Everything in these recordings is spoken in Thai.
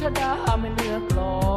ชดาไม่เลือกหลอ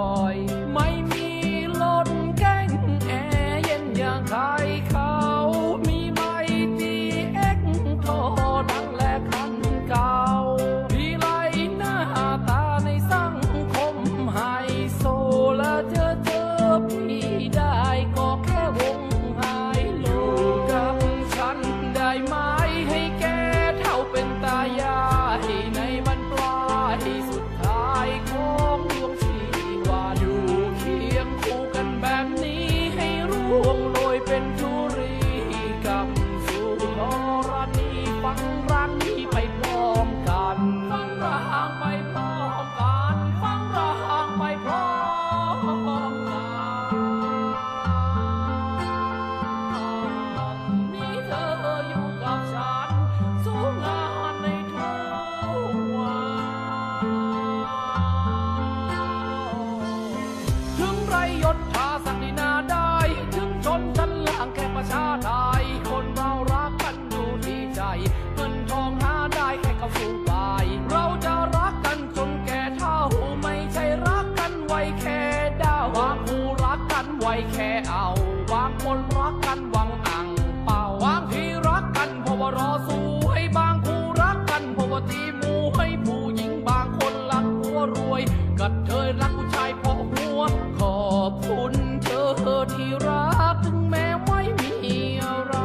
แค่เอาวางคนรักกันวางอ่างเป่าวางที่รักกันเพราะว่ารอสวยบางคู่รักกันเพราะว่าตีมูให้ผู้หญิงบางคนรักผัวรวยกัดเธอรักผู้ชายเพราะหัว ขอบคุณเธอที่รักถึงแม้ไม่มีอะไร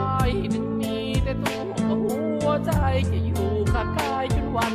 ถึงมีแต่ตัวหัวใจจะอยู่ข้างกายจนวัน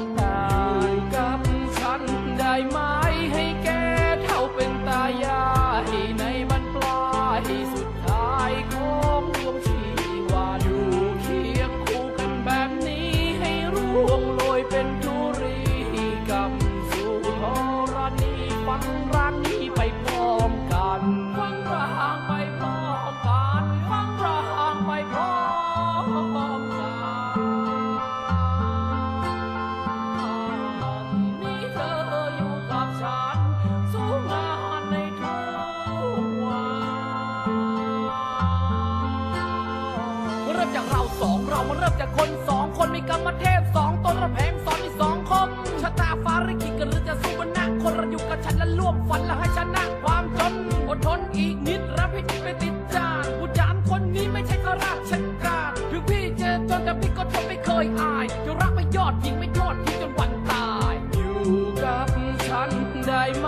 มาเริ่มจากคนสองคนมีกรรมเทพสองตนระแพงสอนที่สองคมชะตาฟ้าริขิตกันหรือจะสู้บนหน้าคนระอยู่กับฉันและร่วมฝันและให้ชนะความจนอดทนอีกนิดรับพิจิตไปติดจานผู้จานคนนี้ไม่ใช่ขราราชการถึงพี่เจอจนแต่พี่ก็ทนไม่เคยอายจะรักไม่ยอดยิงไม่ยอดทิ้งจนวันตาย อยู่กับฉันได้ไหม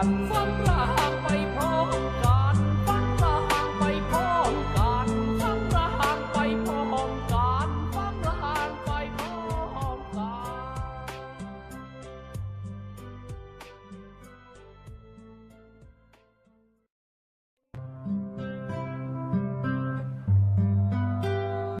寒风。